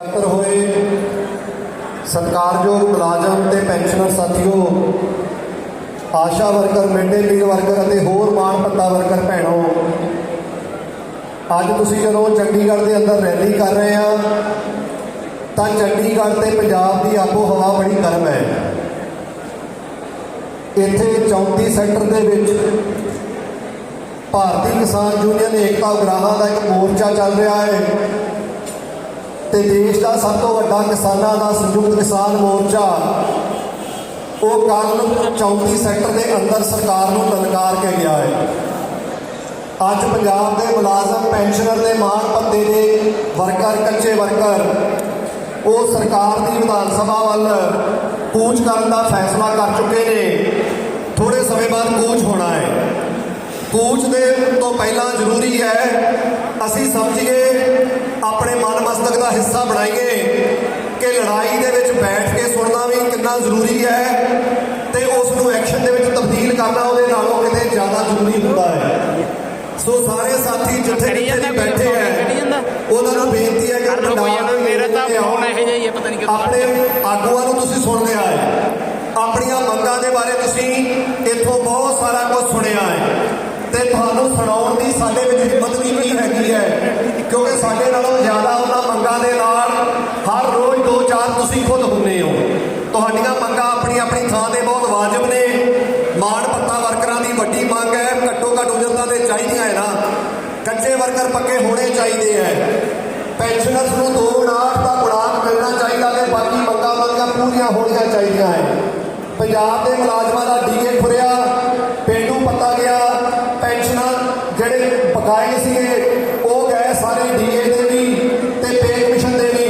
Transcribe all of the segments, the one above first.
ਅੰਤਰ ਹੋਏ ਸਤਿਕਾਰਯੋਗ ਮੁਲਾਜ਼ਮ ਤੇ ਪੈਨਸ਼ਨਰ ਸਾਥੀਓ, ASHA worker, midday meal worker ਅਤੇ ਹੋਰ ਮਾਣ ਪੱਤਾ ਵਰਕਰ ਭੈਣੋ, ਅੱਜ ਤੁਸੀਂ ਜਦੋਂ ਚੰਡੀਗੜ੍ਹ ਦੇ ਅੰਦਰ ਰੈਲੀ ਕਰ ਰਹੇ ਆ ਤਾਂ ਚੰਡੀਗੜ੍ਹ ਤੇ ਪੰਜਾਬ ਦੀ ਆਪੋ ਹਵਾ ਬੜੀ ਗਰਮ ਹੈ। ਇੱਥੇ 34 ਸੈਕਟਰ ਦੇ ਵਿੱਚ ਭਾਰਤੀ ਕਿਸਾਨ ਯੂਨੀਅਨ ਏਕਤਾ ਉਗਰਾਹਾਂ ਦਾ ਇੱਕ ਮੋਰਚਾ ਚੱਲ ਰਿਹਾ ਹੈ। ਤੇ ਦੇਸ਼ ਦਾ ਸਭ ਤੋਂ ਵੱਡਾ ਕਿਸਾਨਾਂ ਦਾ ਸੰਯੁਕਤ ਕਿਸਾਨ ਮੋਰਚਾ। ਉਹ ਕੱਲ 34 ਸੈਕਟਰ ਦੇ ਅੰਦਰ ਸਰਕਾਰ ਨੂੰ ਲਲਕਾਰ ਕੇ ਗਿਆ ਹੈ। ਅੱਜ ਪੰਜਾਬ ਦੇ ਮੁਲਾਜ਼ਮ, ਪੈਨਸ਼ਨਰ ਦੇ ਮਾਣ ਭੱਤੇ ਦੇ ਵਰਕਰ, ਕੱਚੇ ਵਰਕਰ, ਉਹ ਸਰਕਾਰ ਦੀ ਵਿਧਾਨ ਸਭਾ ਵੱਲ ਕੂਚ ਕਰਨ ਦਾ ਫੈਸਲਾ ਕਰ ਚੁੱਕੇ ਨੇ। ਥੋੜੇ ਸਮੇਂ ਬਾਅਦ ਕੂਚ ਹੋਣਾ ਹੈ। ਕੂਚ ਦੇ ਤੋਂ ਪਹਿਲਾਂ ਜ਼ਰੂਰੀ ਹੈ, ਅਸੀਂ ਸਮਝੀਏ ਆਪਣੇ ਮਨ ਹਿੱਸਾ ਬਣਾਈਏ ਕਿ ਲੜਾਈ ਦੇ ਵਿੱਚ ਬੈਠ ਕੇ ਸੁਣਨਾ ਵੀ ਕਿੰਨਾ ਜ਼ਰੂਰੀ ਹੈ ਤੇ ਉਸ ਨੂੰ ਐਕਸ਼ਨ ਦੇ ਵਿੱਚ ਤਬਦੀਲ ਕਰਨਾ ਉਹਦੇ ਨਾਲੋਂ ਕਿਤੇ ਜ਼ਿਆਦਾ ਜ਼ਰੂਰੀ ਹੁੰਦਾ ਹੈ ਸੋ ਸਾਰੇ ਸਾਥੀ ਜਿੱਥੇ ਜਿੱਥੇ ਬੈਠੇ। ਹੈ ਉਹਨਾਂ ਨੂੰ ਬੇਨਤੀ ਹੈ ਕਿ ਪੰਡਾਲ ਮੇਰਾ ਤਾਂ। ਫੋਨ ਇਹੋ ਜਿਹਾ ਹੀ ਹੈ ਪਤਾ ਨਹੀਂ ਆਪਣੇ ਆਗੂਆਂ ਨੂੰ ਤੁਸੀਂ ਸੁਣ ਲਿਆ ਹੈ ਆਪਣੀਆਂ ਮੰਗਾਂ ਦੇ ਬਾਰੇ ਤੁਸੀਂ ਇੱਥੋਂ ਬਹੁਤ ਸਾਰਾ ਕੁਝ ਸੁਣਿਆ ਹੈ ਤੇ ਤੁਹਾਨੂੰ ਸੁਣਾਉਣ ਦੀ ਸਾਡੇ ਵਿੱਚ ਹਿੰਮਤ ਵੀ ਨਹੀਂ ਹੈਗੀ ਹੈ ਕਿਉਂਕਿ ਸਾਡੇ ਨਾਲੋਂ ਜ਼ਿਆਦਾ ਉਹਨਾਂ ਮੰਗਾਂ ਦੇ ਨਾਲ ਹਰ ਰੋਜ਼ ਦੋ ਚਾਰ ਤੁਸੀਂ ਖੁਦ ਹੁੰਨੇ ਹੋ। ਤੁਹਾਡੀਆਂ ਮੰਗਾਂ ਆਪਣੀ ਆਪਣੀ ਥਾਂ ਤੇ ਬਹੁਤ ਵਾਜਬ ਨੇ। ਮਾਣ ਪੱਤਾ ਵਰਕਰਾਂ ਦੀ ਵੱਡੀ ਮੰਗ ਹੈ। ਘੱਟੋ ਘੱਟ ਉਜਰਤਾਂ ਤੇ ਚਾਹੀਦੀਆਂ ਹੈ ਨਾ। ਕੱਚੇ ਵਰਕਰ ਪੱਕੇ ਹੋਣੇ ਚਾਹੀਦੇ ਹੈ। ਪੈਨਸ਼ਨਰਸ ਨੂੰ ਦੋ ਗੁਣਾਟ ਦਾ ਗੁਣਾਕ ਮਿਲਣਾ ਚਾਹੀਦਾ ਤੇ ਬਾਕੀ ਮੰਗਾਂ ਮੰਗਾਂ ਪੂਰੀਆਂ ਹੋਣੀਆਂ ਚਾਹੀਦੀਆਂ ਹੈ। ਪੰਜਾਬ ਦੇ ਮੁਲਾਜ਼ਮਾਂ ਦਾ ਡੀਏ ਖੁਰਿਆ, ਪੇਂਡੂ ਪੱਤਾ ਗਿਆ। ਪੈਨਸ਼ਨਾਂ ਜਿਹੜੇ ਬਕਾਏ ਸੀਗੇ, ਉਹ ਗਏ ਸਾਰੇ ਡੀਏ ਦੇ ਵੀ ਤੇ ਪੇ ਕਮਿਸ਼ਨ ਦੇ ਵੀ।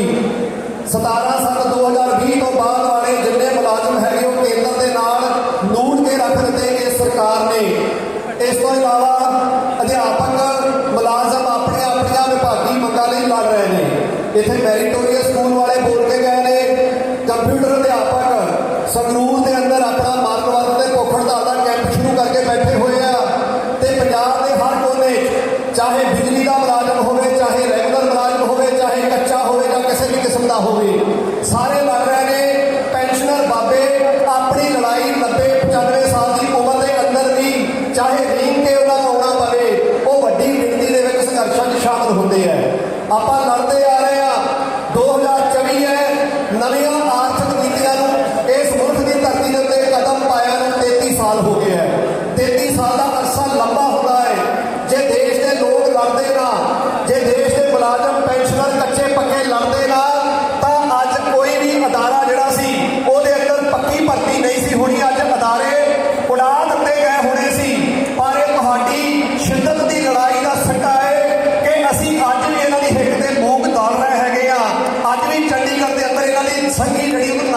17 ਸੱਤ 2020 ਤੋਂ ਬਾਅਦ ਵਾਲੇ ਜਿੰਨੇ ਮੁਲਾਜ਼ਮ ਹੈਗੇ ਉਹ ਕੇਂਦਰ ਦੇ ਨਾਲ ਨੂੜ ਕੇ ਰੱਖ ਦਿੱਤੇ ਗਏ ਸਰਕਾਰ ਨੇ ਇਸ ਤੋਂ ਇਲਾਵਾ ਅਧਿਆਪਕ ਮੁਲਾਜ਼ਮ ਆਪਣੇ ਆਪਣੀਆਂ ਵਿਭਾਗੀ ਮੰਗਾਂ ਲਈ ਲੜ ਰਹੇ ਨੇ। ਇੱਥੇ ਮੈਰੀਟੋਰੀਅਸ ਸਕੂਲ ਵਾਲੇ ਬੋਲ ਕੇ ਗਏ ਨੇ, ਕੰਪਿਊਟਰ ਅਧਿਆਪਕ ਸੰਗਰੂਰ ਦੇ ਅੰਦਰ ਆਪਣਾ ਮਾਰਕ ਵਰਗ ਤੇ ਭੁੱਖ ਹੜਤਾਲ ਦਾ ਕੈਂਪ ਸ਼ੁਰੂ ਕਰਕੇ ਬੈਠੇ ਹੋਏ ਆ ਤੇ ਪੰਜਾਬ ਦੇ ਹਰ ਕੋਨੇ ਚਾਹੇ ਬਿਜਲੀ ਦਾ ਮੁਲਾਜ਼ਮ ਹੋਵੇ, ਚਾਹੇ ਰੈਗੂਲਰ ਮੁਲਾਜ਼ਮ ਹੋਵੇ, ਚਾਹੇ ਕੱਚਾ ਹੋਵੇ ਜਾਂ ਕਿਸੇ ਵੀ ਕਿਸਮ ਦਾ ਹੋਵੇ, ਸਾਰੇ ਲੜ ਰਹੇ ਨੇ। ਪੈਨਸ਼ਨਰ ਬਾਬੇ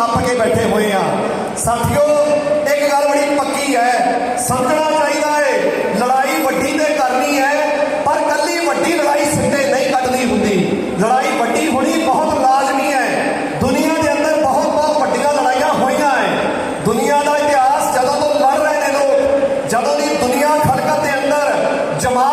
ਸੰਗੀ ਕੇ ਬੈਠੇ ਹੋਏ ਆ। ਸਾਥੀਓ, ਇੱਕ ਗੱਲ ਬੜੀ ਪੱਕੀ ਹੈ ਸਮਝਣਾ ਚਾਹੀਦਾ ਹੈ ਲੜਾਈ ਵੱਡੀ ਤੇ ਕਰਨੀ ਹੈ, ਪਰ ਕੱਲੀ ਵੱਡੀ ਲੜਾਈ ਸਿੱਧੇ ਨਹੀਂ ਕੱਢਣੀ ਹੁੰਦੀ। ਲੜਾਈ ਵੱਡੀ ਹੋਣੀ ਬਹੁਤ ਲਾਜ਼ਮੀ ਹੈ। ਦੁਨੀਆ ਦੇ ਅੰਦਰ ਬਹੁਤ ਬਹੁਤ ਵੱਡੀਆਂ ਲੜਾਈਆਂ ਹੋਈਆਂ ਹੈ ਦੁਨੀਆ ਦਾ ਇਤਿਹਾਸ ਜਦੋਂ ਤੋਂ ਲੜ ਰਹੇ ਨੇ ਲੋਕ, ਜਦੋਂ ਦੀ ਦੁਨੀਆ ਖੜਕਤ ਦੇ ਅੰਦਰ ਜਮਾਤ